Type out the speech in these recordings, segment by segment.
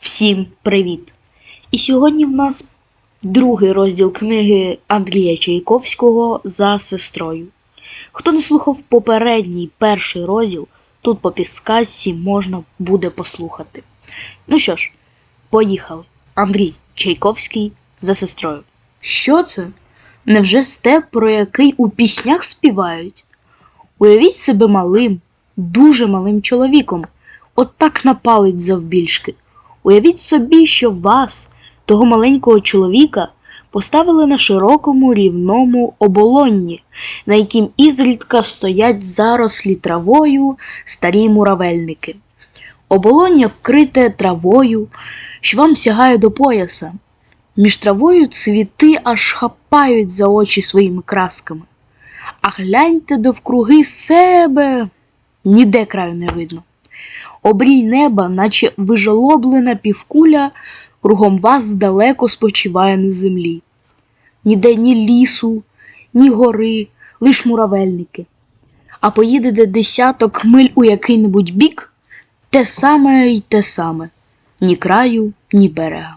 Всім привіт! І сьогодні в нас другий розділ книги Андрія Чайковського за сестрою. Хто не слухав попередній перший розділ, тут по підсказці можна буде послухати. Ну що ж, поїхали. Андрій Чайковський за сестрою. Що це? Невже степ, про який у піснях співають? Уявіть себе малим, дуже малим чоловіком, от так напалить завбільшки. Уявіть собі, що вас, того маленького чоловіка, поставили на широкому рівному оболонні, на яким ізрідка стоять зарослі травою старі муравельники. Оболоння вкрите травою, що вам сягає до пояса. Між травою цвіти аж хапають за очі своїми красками. А гляньте довкруги себе, ніде краю не видно. Обрій неба, наче вижолоблена півкуля, кругом вас далеко спочиває на землі. Ніде ні лісу, ні гори, лиш муравельники. А поїдете десяток миль у який-небудь бік, те саме й те саме, ні краю, ні берега.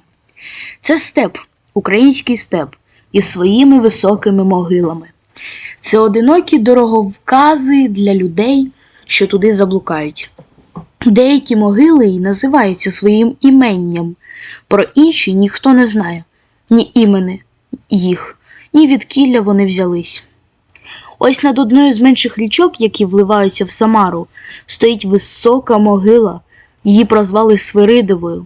Це степ, український степ, із своїми високими могилами. Це одинокі дороговкази для людей, що туди заблукають. Деякі могили й називаються своїм іменням, про інші ніхто не знає ні імени їх, ні відкілля вони взялись. Ось над одною з менших річок, які вливаються в Самару, стоїть висока могила, її прозвали Свиридовою.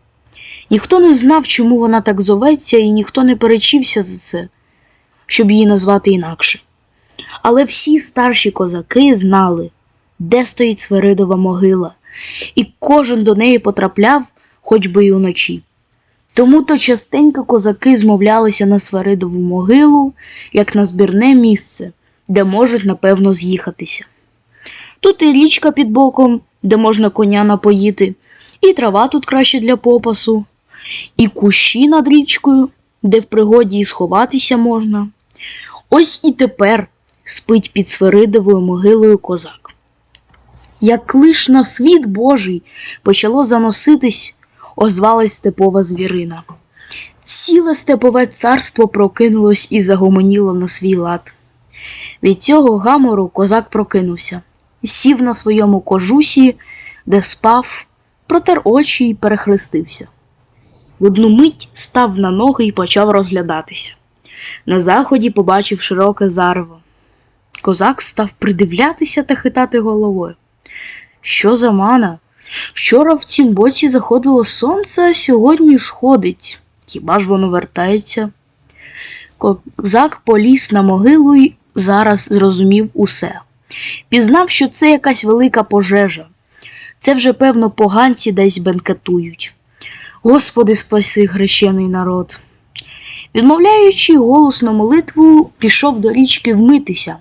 Ніхто не знав, чому вона так зоветься, і ніхто не перечився за це, щоб її назвати інакше. Але всі старші козаки знали, де стоїть Свиридова могила і кожен до неї потрапляв, хоч би й уночі. Тому то частенько козаки змовлялися на Сваридову могилу, як на збірне місце, де можуть, напевно, з'їхатися. Тут і річка під боком, де можна коня напоїти, і трава тут краще для попасу, і кущі над річкою, де в пригоді і сховатися можна. Ось і тепер спить під Свиридовою могилою козак. Як лиш на світ Божий почало заноситись, озвалась степова звірина. Ціле степове царство прокинулось і загомоніло на свій лад. Від цього гамору козак прокинувся, сів на своєму кожусі, де спав, протер очі і перехрестився. В одну мить став на ноги і почав розглядатися. На заході побачив широке зарево. Козак став придивлятися та хитати головою. Що за мана? Вчора в цім боці заходило сонце, а сьогодні сходить. Хіба ж воно вертається? Козак поліз на могилу і зараз зрозумів усе. Пізнав, що це якась велика пожежа. Це вже, певно, поганці десь бенкетують. Господи, спаси хрещений народ. Відмовляючи голосно молитву, пішов до річки вмитися.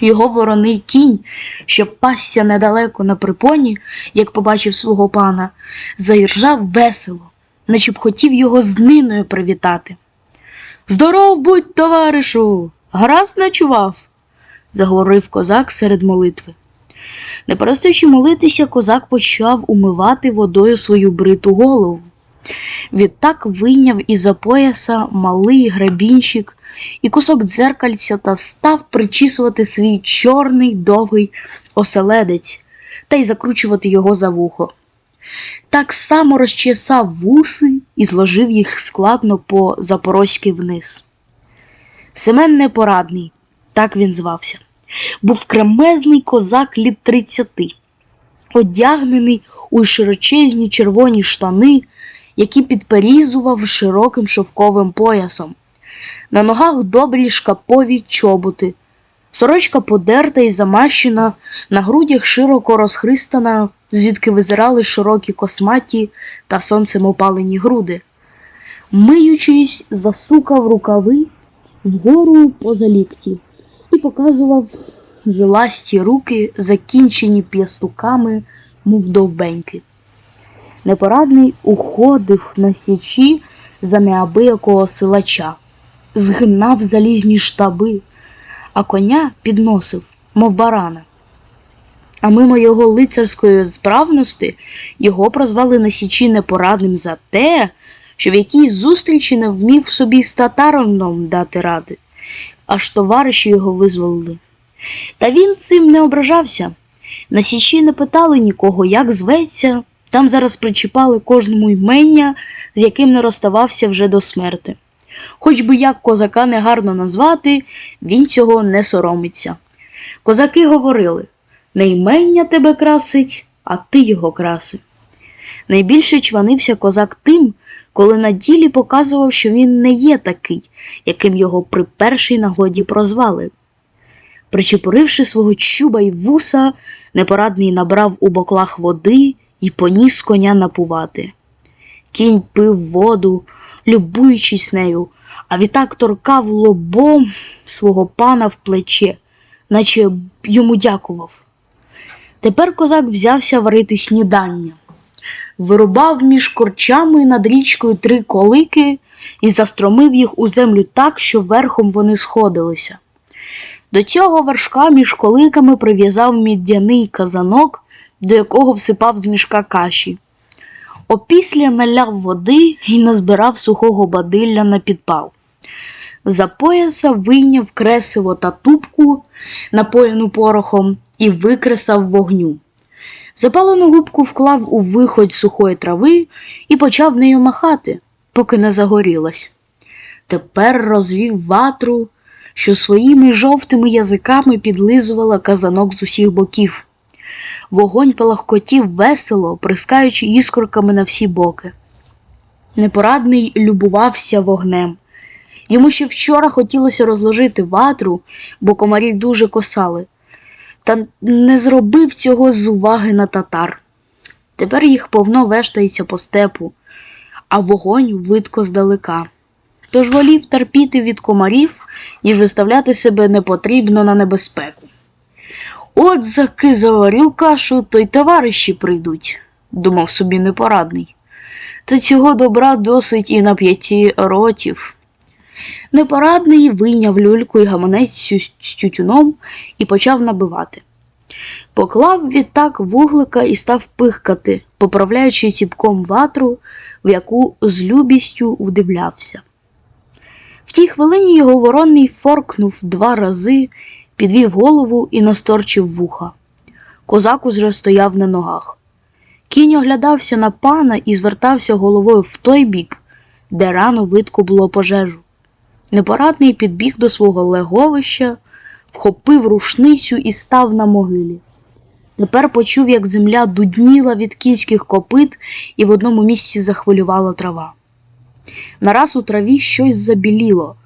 Його вороний кінь, що пасся недалеко на припоні, як побачив свого пана, заіржав весело, наче б хотів його з ниною привітати. Здоров будь, товаришу, гаразд ночував, заговорив козак серед молитви. Не перестаючи молитися, козак почав умивати водою свою бриту голову. Відтак вийняв із-за пояса малий грабінчик і кусок дзеркальця та став причісувати свій чорний довгий оселедець та й закручувати його за вухо. Так само розчесав вуси і зложив їх складно по запорозьки вниз. Семен Непорадний, так він звався, був кремезний козак літ тридцяти, одягнений у широчезні червоні штани, які підперізував широким шовковим поясом. На ногах добрі шкапові чоботи, сорочка подерта і замащена, на грудях широко розхристана, звідки визирали широкі косматі та сонцем опалені груди. Миючись, засукав рукави вгору поза лікті і показував жиласті руки, закінчені п'ястуками, мов довбеньки. Непорадний уходив на січі за неабиякого силача, згинав залізні штаби, а коня підносив, мов барана. а мимо його лицарської справності його прозвали на січі непорадним за те, що в якійсь зустрічі не вмів собі з татароном дати ради, аж товариші його визволили. Та він цим не ображався. На січі не питали нікого, як зветься, там зараз причіпали кожному ймення, з яким не розставався вже до смерти. Хоч би як козака негарно назвати, він цього не соромиться. Козаки говорили не ймення тебе красить, а ти його краси. Найбільше чванився козак тим, коли на ділі показував, що він не є такий, яким його при першій нагоді прозвали. Причепуривши свого чуба й вуса, непорадний набрав у боклах води і поніс коня напувати. Кінь пив воду, любуючись нею, а відтак торкав лобом свого пана в плече, наче йому дякував. Тепер козак взявся варити снідання. Вирубав між корчами над річкою три колики і застромив їх у землю так, що верхом вони сходилися. До цього вершка між коликами прив'язав мідяний казанок, до якого всипав з мішка каші. Опісля наляв води і назбирав сухого бадилля на підпал. За пояса вийняв кресиво та тубку, напоєну порохом, і викресав вогню. Запалену губку вклав у виходь сухої трави і почав нею махати, поки не загорілась. Тепер розвів ватру, що своїми жовтими язиками підлизувала казанок з усіх боків. Вогонь палахкотів весело, прискаючи іскорками на всі боки. Непорадний любувався вогнем. Йому ще вчора хотілося розложити ватру, бо комарі дуже косали, та не зробив цього з уваги на татар. Тепер їх повно вештається по степу, а вогонь видко здалека. Тож волів терпіти від комарів, ніж виставляти себе непотрібно на небезпеку. От заки заварю кашу, то й товариші прийдуть, думав собі непорадний. Та цього добра досить і на п'яті ротів. Непорадний вийняв люльку і гаманець з тютюном і почав набивати. Поклав відтак вуглика і став пихкати, поправляючи ціпком ватру, в яку з любістю вдивлявся. В тій хвилині його воронний форкнув два рази, підвів голову і насторчив вуха. Козак уже стояв на ногах. Кінь оглядався на пана і звертався головою в той бік, де рано видко було пожежу. Непорадний підбіг до свого леговища, вхопив рушницю і став на могилі. Тепер почув, як земля дудніла від кінських копит і в одному місці захвилювала трава. Нараз у траві щось забіліло.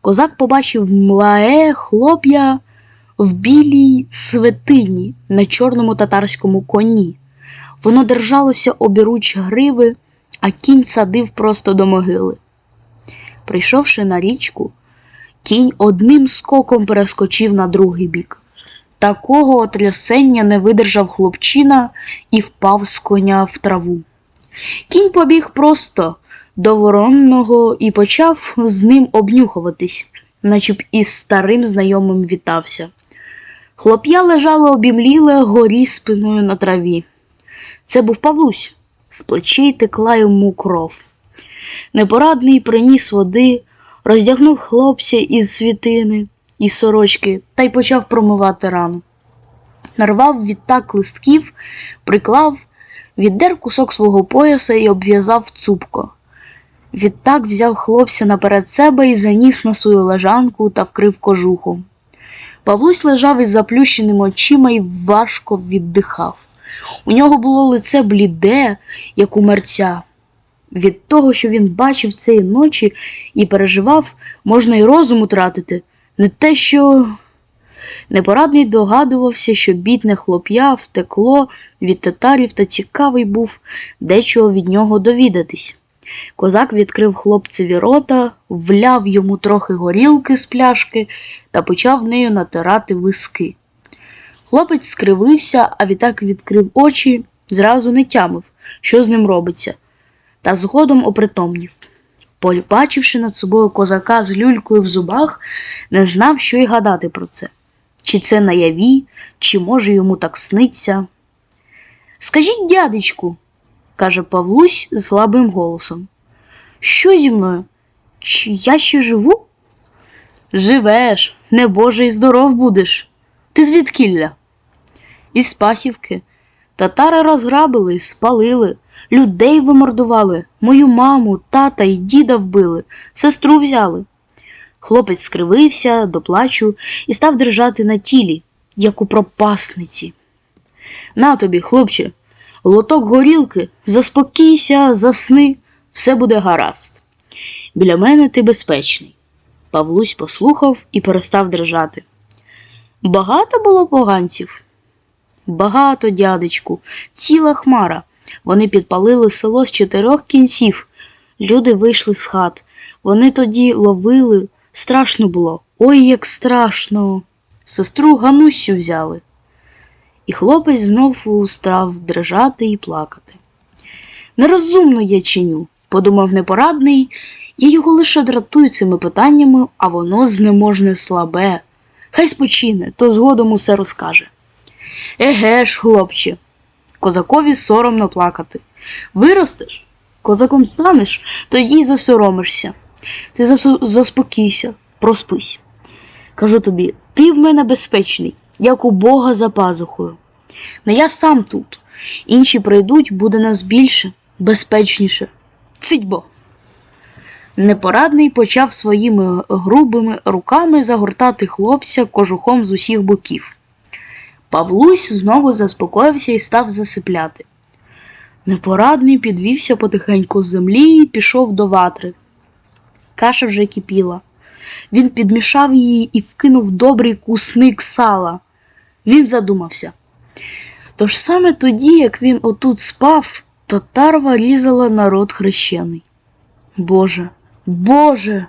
Козак побачив млае хлоп'я в білій свитині на чорному татарському коні. Воно держалося обіруч гриви, а кінь садив просто до могили. Прийшовши на річку, кінь одним скоком перескочив на другий бік. Такого отрясення не видержав хлопчина і впав з коня в траву. Кінь побіг просто до воронного і почав з ним обнюхуватись, наче б із старим знайомим вітався. Хлоп'я лежало обімліле горі спиною на траві. Це був Павлусь, з плечей текла йому кров. Непорадний приніс води, роздягнув хлопця із світини, із сорочки та й почав промивати рану. Нарвав відтак листків, приклав, віддер кусок свого пояса і обв'язав цупко. Відтак взяв хлопця наперед себе і заніс на свою лежанку та вкрив кожухом. Павлусь лежав із заплющеними очима і важко віддихав. У нього було лице бліде, як у мерця. Від того, що він бачив цієї ночі і переживав, можна й розум утратити. Не те, що непорадний догадувався, що бідне хлоп'я втекло від татарів та цікавий був дечого від нього довідатись. Козак відкрив хлопцеві рота, вляв йому трохи горілки з пляшки та почав нею натирати виски. Хлопець скривився, а відтак відкрив очі, зразу не тямив, що з ним робиться, та згодом опритомнів. Побачивши над собою козака з люлькою в зубах, не знав, що й гадати про це. чи це наяві, чи може йому так сниться. Скажіть, дядечку, каже Павлусь слабим голосом. Що зі мною? Чи я ще живу? Живеш, небоже, і здоров будеш. Ти звідкілля? Із Спасівки. Татари розграбили, спалили, людей вимордували, мою маму, тата і діда вбили, сестру взяли. Хлопець скривився до плачу і став держати на тілі, як у пропасниці. На тобі, хлопче, лоток горілки, заспокійся, засни, все буде гаразд. Біля мене ти безпечний. Павлусь послухав і перестав держати. Багато було поганців? Багато, дядечку, ціла хмара. Вони підпалили село з чотирьох кінців. Люди вийшли з хат. Вони тоді ловили. Страшно було. Ой, як страшно. Сестру Ганусю взяли. І хлопець знову став дрижати і плакати. Нерозумно я чиню, подумав непорадний, я його лише дратую цими питаннями, а воно знеможне слабе. Хай спочине, то згодом усе розкаже. Еге ж, хлопче, козакові соромно плакати. Виростеш, козаком станеш, тоді й засоромишся. Ти засу- заспокійся, проспись. Кажу тобі, ти в мене безпечний, як у Бога за пазухою. Не я сам тут. Інші прийдуть, буде нас більше, безпечніше. Цитьбо. Непорадний почав своїми грубими руками загортати хлопця кожухом з усіх боків. Павлусь знову заспокоївся і став засипляти. Непорадний підвівся потихеньку з землі і пішов до ватри. Каша вже кипіла. Він підмішав її і вкинув добрий кусник сала. Він задумався. Тож саме тоді, як він отут спав, татарва різала народ хрещений. Боже, Боже,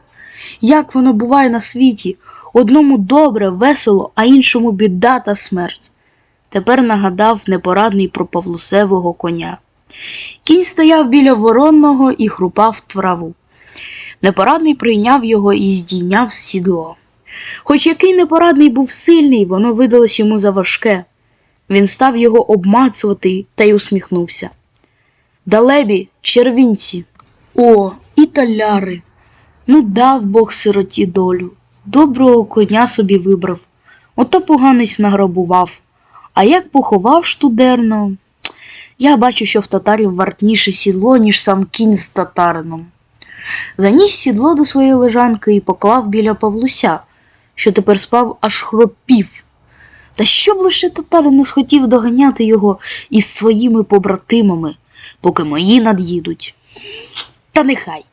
як воно буває на світі, одному добре, весело, а іншому біда та смерть. Тепер нагадав непорадний про Павлусевого коня. Кінь стояв біля воронного і хрупав траву. Непорадний прийняв його і здійняв сідло. Хоч який непорадний був сильний, воно видалось йому за важке. Він став його обмацувати та й усміхнувся. Далебі, червінці, о, і таляри. Ну, дав Бог сироті долю. Доброго коня собі вибрав. Ото поганець награбував. А як поховав штудерно, я бачу, що в татарів вартніше сідло, ніж сам кінь з татарином. Заніс сідло до своєї лежанки і поклав біля Павлуся, що тепер спав аж хропів. Та щоб лише татарин не схотів доганяти його із своїми побратимами, поки мої над'їдуть. Та нехай,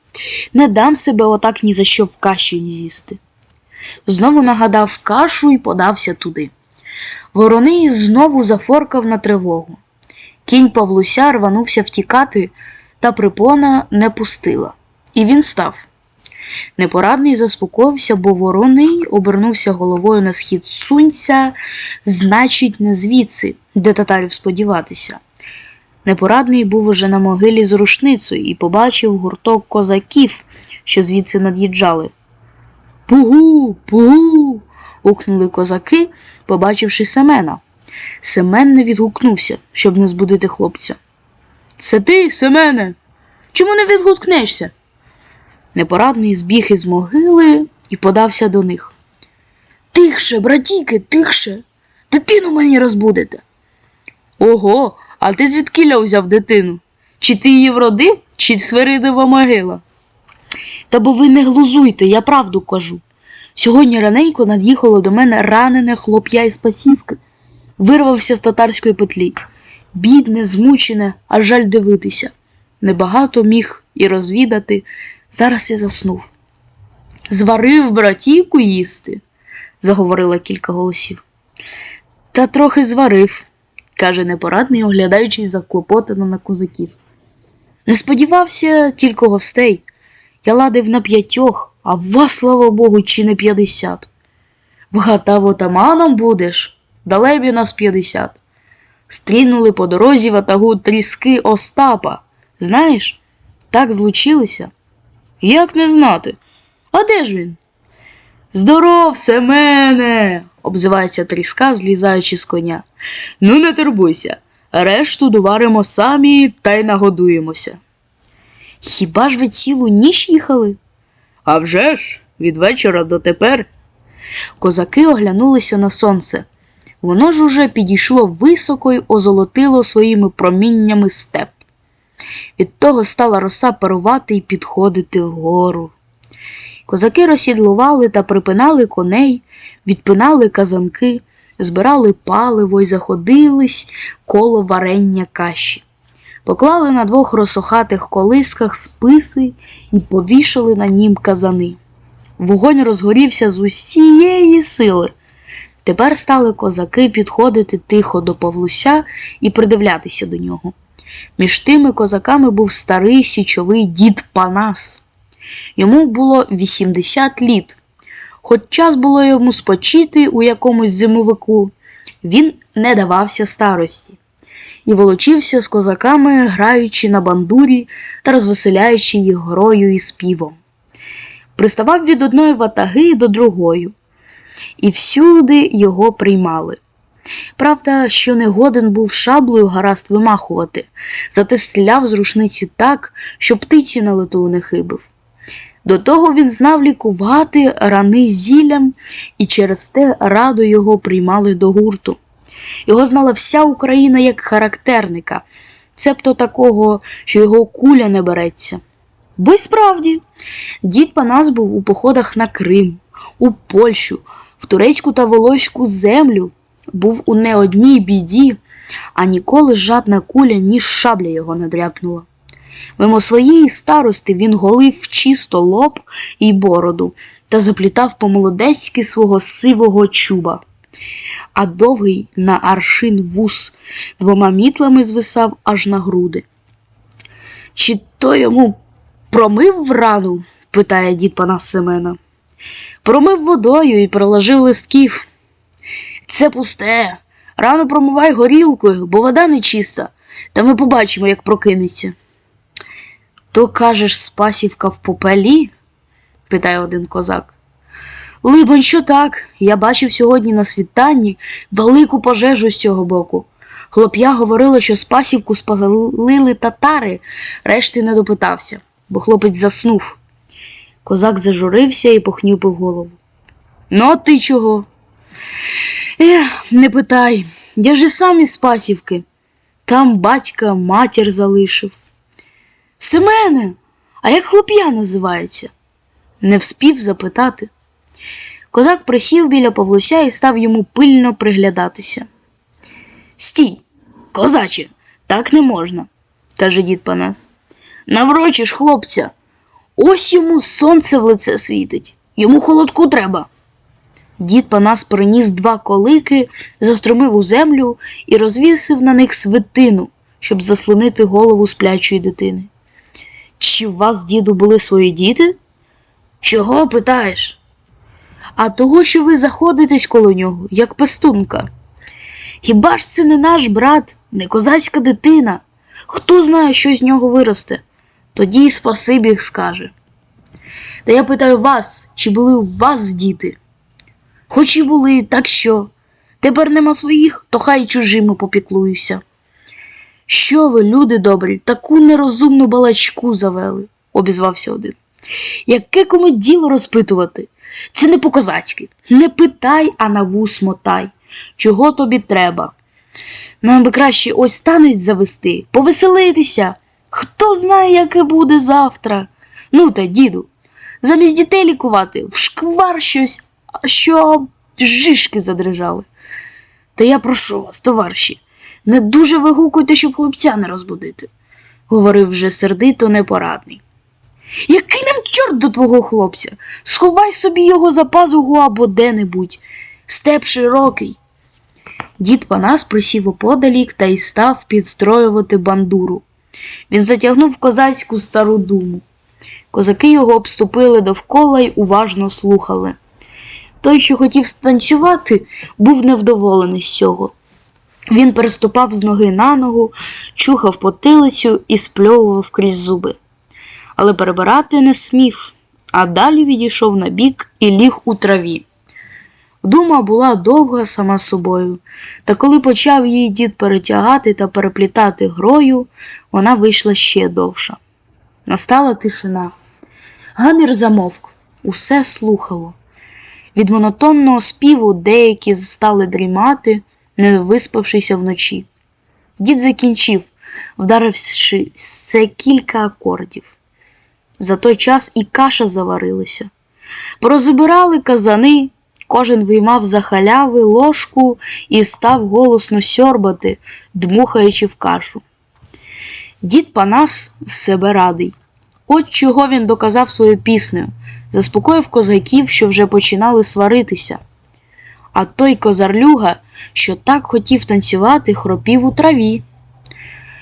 не дам себе отак ні за що в каші з'їсти. Знову нагадав кашу і подався туди. Вороний знову зафоркав на тривогу. Кінь Павлуся рванувся втікати, та припона не пустила, і він став. Непорадний заспокоївся, бо вороний обернувся головою на схід сонця, значить, не звідси, де татарів сподіватися. Непорадний був уже на могилі з рушницею і побачив гурток козаків, що звідси над'їжджали. Пугу, пугу. гукнули козаки, побачивши Семена. Семен не відгукнувся, щоб не збудити хлопця. Це ти, Семене? Чому не відгукнешся? Непорадний збіг із могили і подався до них. Тихше, братіки, тихше. Дитину мені розбудете. Ого, а ти звідкіля узяв дитину? Чи ти її вродив, чи свиридова могила? Та бо ви не глузуйте, я правду кажу. Сьогодні раненько над'їхало до мене ранене хлоп'я із пасівки, вирвався з татарської петлі. Бідне, змучене, а жаль дивитися. Небагато міг і розвідати, зараз і заснув. Зварив братійку їсти, заговорила кілька голосів. Та трохи зварив, каже непорадний, оглядаючись заклопотано на козаків. Не сподівався тільки гостей. Я ладив на п'ятьох, а вас, слава Богу, чи не п'ятдесят. Вгатав отаманом будеш, далебі нас п'ятдесят. Стрінули по дорозі ватагу тріски Остапа. Знаєш, так злучилися. Як не знати? А де ж він? Здоров, Семене! обзивається тріска, злізаючи з коня. Ну, не турбуйся. Решту доваримо самі та й нагодуємося. Хіба ж ви цілу ніч їхали? А вже ж, від вечора до тепер. Козаки оглянулися на сонце. Воно ж уже підійшло високо й озолотило своїми проміннями степ. Від того стала роса парувати й підходити вгору. Козаки розсідлували та припинали коней, відпинали казанки, збирали паливо й заходились коло варення каші. Поклали на двох розсохатих колисках списи і повішали на нім казани. Вогонь розгорівся з усієї сили. Тепер стали козаки підходити тихо до Павлуся і придивлятися до нього. Між тими козаками був старий січовий дід Панас. Йому було 80 літ. Хоч час було йому спочити у якомусь зимовику, він не давався старості і волочився з козаками, граючи на бандурі та розвеселяючи їх грою і співом. Приставав від одної ватаги до другої, і всюди його приймали. Правда, що не годен був шаблею гаразд вимахувати, зате стріляв з рушниці так, що птиці на лету не хибив. До того він знав лікувати рани зіллям, і через те радо його приймали до гурту. Його знала вся Україна як характерника, цебто такого, що його куля не береться. Бо й справді, дід Панас був у походах на Крим, у Польщу, в турецьку та волоську землю, був у не одній біді, а ніколи жадна куля, ні шабля його не дряпнула. Мимо своєї старости він голив чисто лоб і бороду та заплітав по-молодецьки свого сивого чуба. А довгий на аршин вус двома мітлами звисав аж на груди. Чи то йому промив рану? питає дід пана Семена. Промив водою і проложив листків. Це пусте. Рану промивай горілкою, бо вода нечиста, та ми побачимо, як прокинеться. То кажеш, Спасівка в попелі? питає один козак. Либонь, що так. Я бачив сьогодні на світанні велику пожежу з цього боку. Хлоп'я говорило, що Спасівку спалили татари, решти не допитався, бо хлопець заснув. Козак зажурився і похнюпив голову. Ну, а ти чого? Ех, не питай. Я ж сам із Спасівки. Там батька матір залишив. Семене, а як хлоп'я називається? Не вспів запитати. Козак присів біля Павлуся і став йому пильно приглядатися. Стій, козаче, так не можна, каже дід Панас. Наврочиш хлопця. Ось йому сонце в лице світить, йому холодку треба. Дід Панас приніс два колики, заструмив у землю і розвісив на них свитину, щоб заслонити голову сплячої дитини. Чи у вас, діду, були свої діти? Чого питаєш? А того, що ви заходитесь коло нього, як пестунка. Хіба ж це не наш брат, не козацька дитина? Хто знає, що з нього виросте? Тоді й спасибі скаже. Та я питаю вас, чи були у вас діти? Хоч і були, так що? Тепер нема своїх, то хай чужими попіклуюся. Що ви, люди добрі, таку нерозумну балачку завели, обізвався один. Яке кому діло розпитувати? Це не по-козацьки. Не питай, а на вус мотай. Чого тобі треба? Нам би краще ось танець завести, повеселитися. Хто знає, яке буде завтра? Ну та, діду, замість дітей лікувати, вшквар щось, що жишки задрижали. Та я прошу вас, товариші, не дуже вигукуйте, щоб хлопця не розбудити, говорив вже сердито непорадний. Який нам чорт до твого хлопця? Сховай собі його за пазуху або де-небудь. Степ широкий. Дід Панас присів оподалік та й став підстроювати бандуру. Він затягнув козацьку стару думу. Козаки його обступили довкола й уважно слухали. Той, що хотів станцювати, був невдоволений з цього. Він переступав з ноги на ногу, чухав потилицю і спльовував крізь зуби. Але перебирати не смів, а далі відійшов на бік і ліг у траві. Дума була довга сама собою, та коли почав її дід перетягати та переплітати грою, вона вийшла ще довша. Настала тишина. Гамір замовк, усе слухало. Від монотонного співу деякі стали дрімати, не виспавшися вночі. Дід закінчив, вдаривши все кілька акордів. За той час і каша заварилася. Порозбирали казани, кожен виймав за халяви ложку і став голосно сьорбати, дмухаючи в кашу. Дід Панас себе радий. От чого він доказав свою піснею, заспокоїв козаків, що вже починали сваритися. А той козарлюга, що так хотів танцювати, хропів у траві.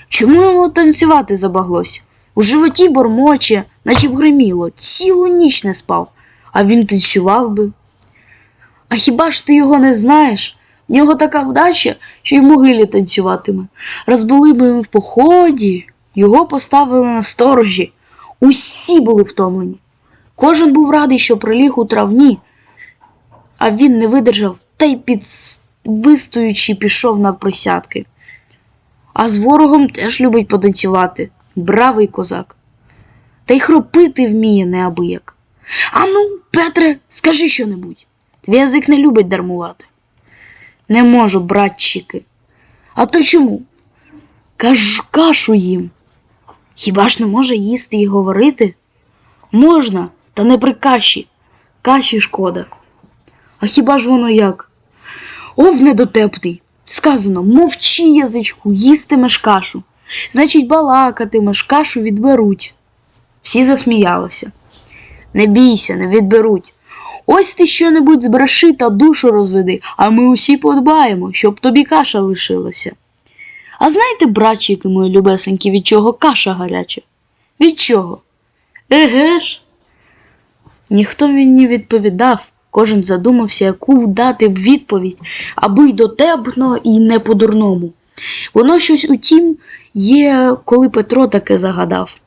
Чому йому танцювати забаглось? У животі бормоче, наче вгриміло, цілу ніч не спав, а він танцював би. А хіба ж ти його не знаєш? В нього така вдача, що й могилі танцюватиме. Б ми в поході, його поставили на сторожі. Усі були втомлені. Кожен був радий, що приліг у травні, а він не видержав та й підвистуючи пішов на присядки. А з ворогом теж любить потанцювати. Бравий козак. Та й хропити вміє неабияк. Ану, Петре, скажи щонебудь. Твій язик не любить дармувати. Не можу, братчики. А то чому? Каж, кашу їм. Хіба ж не може їсти і говорити? Можна, та не при каші. Каші шкода. А хіба ж воно як? Ов недотепний. Сказано, мовчи язичку, їстимеш кашу. Значить, балакатимеш, кашу відберуть. Всі засміялися. Не бійся, не відберуть. Ось ти що-небудь збреши та душу розведи, а ми усі подбаємо, щоб тобі каша лишилася. А знаєте, братчики мої любесенькі, від чого каша гаряча? Від чого? Еге ж? Ніхто він не відповідав, кожен задумався, яку дати відповідь, аби й дотепно, і не по-дурному. Воно щось утім є, коли Петро таке загадав.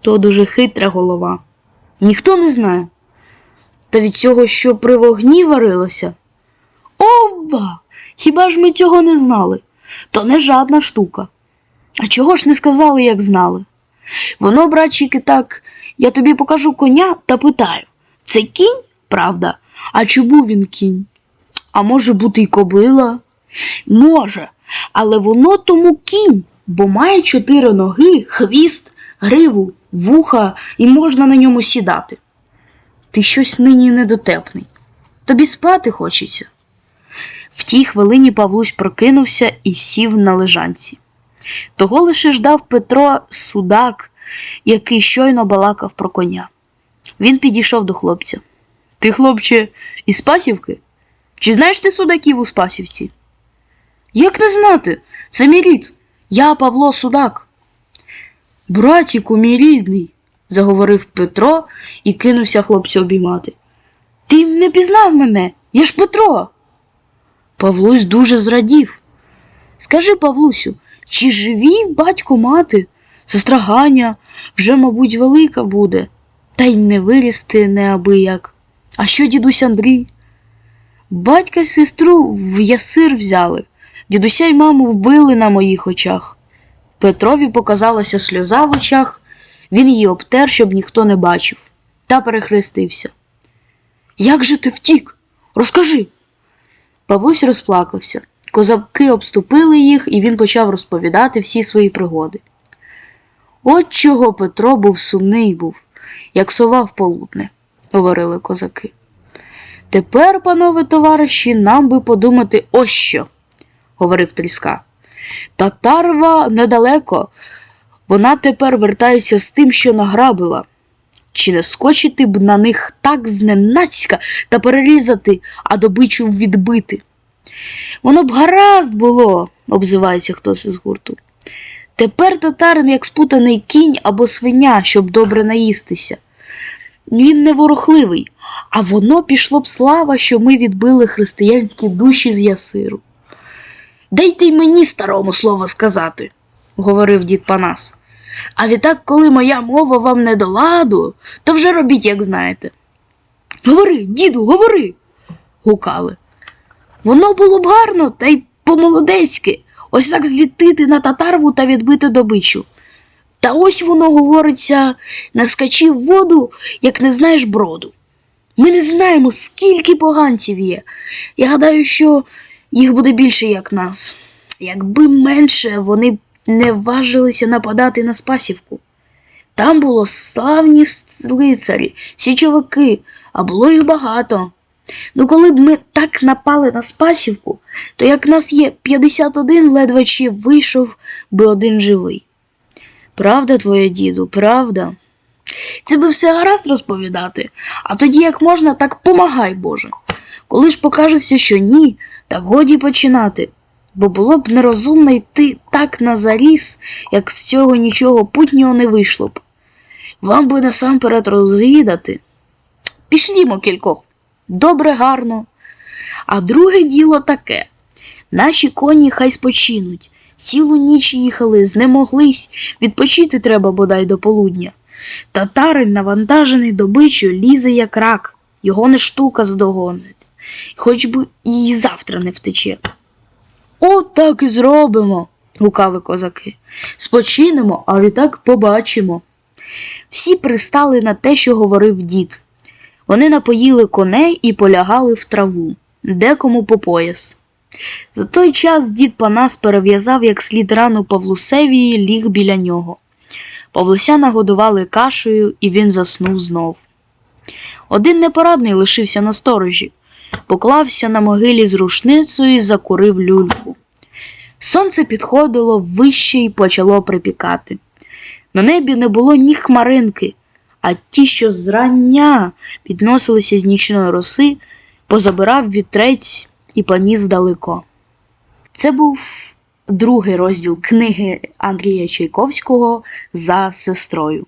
То дуже хитра голова. Ніхто не знає. Та від цього, що при вогні варилося? Ова! Хіба ж ми цього не знали? То не жадна штука. А чого ж не сказали, як знали? Воно, братчики, так, я тобі покажу коня та питаю це кінь, правда? А чи був він кінь? А може бути й кобила? Може, але воно тому кінь, бо має чотири ноги, хвіст, гриву, вуха і можна на ньому сідати. Ти щось нині недотепний. Тобі спати хочеться. В тій хвилині Павлусь прокинувся і сів на лежанці. Того лише ждав Петро судак, який щойно балакав про коня. Він підійшов до хлопця. Ти, хлопче, із Спасівки? Чи знаєш ти судаків у Спасівці? Як не знати? Це мій рід. Я Павло Судак. Братіку, мій рідний, заговорив Петро і кинувся хлопцю обіймати. Ти не пізнав мене, я ж Петро. Павлусь дуже зрадів. Скажи, Павлусю, чи живі батько мати? Сестра Ганя вже, мабуть, велика буде, та й не вирісти неабияк. А що дідусь Андрій? Батька й сестру в ясир взяли, дідуся й маму вбили на моїх очах. Петрові показалася сльоза в очах, він її обтер, щоб ніхто не бачив, та перехрестився. Як же ти втік? Розкажи. Павлусь розплакався. Козаки обступили їх, і він почав розповідати всі свої пригоди. От чого Петро був сумний був, як сова в полудне, говорили козаки. Тепер, панове товариші, нам би подумати ось що, говорив Тріска. Татарва недалеко, вона тепер вертається з тим, що награбила. Чи не скочити б на них так зненацька та перерізати, а добичу відбити? Воно б гаразд було, обзивається хтось із гурту. Тепер татарин, як спутаний кінь або свиня, щоб добре наїстися. Він не ворохливий, а воно пішло б слава, що ми відбили християнські душі з ясиру. Дайте й мені старому слово сказати, говорив дід Панас. А відтак, коли моя мова вам не до ладу, то вже робіть, як знаєте. Говори, діду, говори. гукали. Воно було б гарно, та й по-молодецьки, ось так злітити на татарву та відбити добичу. Та ось воно говориться, наскачи в воду, як не знаєш броду. Ми не знаємо, скільки поганців є. Я гадаю, що їх буде більше, як нас. Якби менше, вони не важилися нападати на Спасівку. Там було славні лицарі, січовики, а було їх багато. Ну, коли б ми так напали на Спасівку, то як нас є 51, ледве чи вийшов би один живий. Правда, твоя діду, правда? Це би все гаразд розповідати, а тоді як можна, так помагай, Боже. Коли ж покажеться, що ні, так годі починати, бо було б нерозумно йти так на заріз, як з цього нічого путнього не вийшло б. Вам би насамперед розвідати. Пішлімо кількох. Добре, гарно. А друге діло таке. Наші коні хай спочинуть. Цілу ніч їхали, знемоглись, відпочити треба бодай до полудня. Татарин, навантажений добичю, лізе як рак, його не штука здогонить, хоч би і завтра не втече. От так і зробимо, гукали козаки. Спочинемо, а відтак побачимо. Всі пристали на те, що говорив дід. Вони напоїли коней і полягали в траву, декому по пояс. За той час дід Панас перев'язав як слід рану Павлусеві і ліг біля нього. Павлуся нагодували кашею, і він заснув знов. Один непорадний лишився на сторожі, поклався на могилі з рушницею і закурив люльку. Сонце підходило вище і почало припікати. На небі не було ні хмаринки, а ті, що зрання підносилися з нічної роси, позабирав вітрець і поніс далеко. Це був другий розділ книги Андрія Чайковського за сестрою.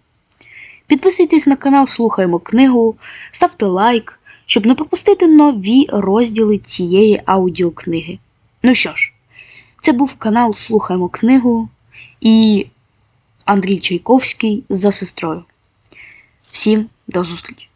Підписуйтесь на канал, слухаємо книгу, ставте лайк, щоб не пропустити нові розділи цієї аудіокниги. Ну що ж, це був канал Слухаємо книгу і Андрій Чайковський за сестрою. Всім до зустрічі!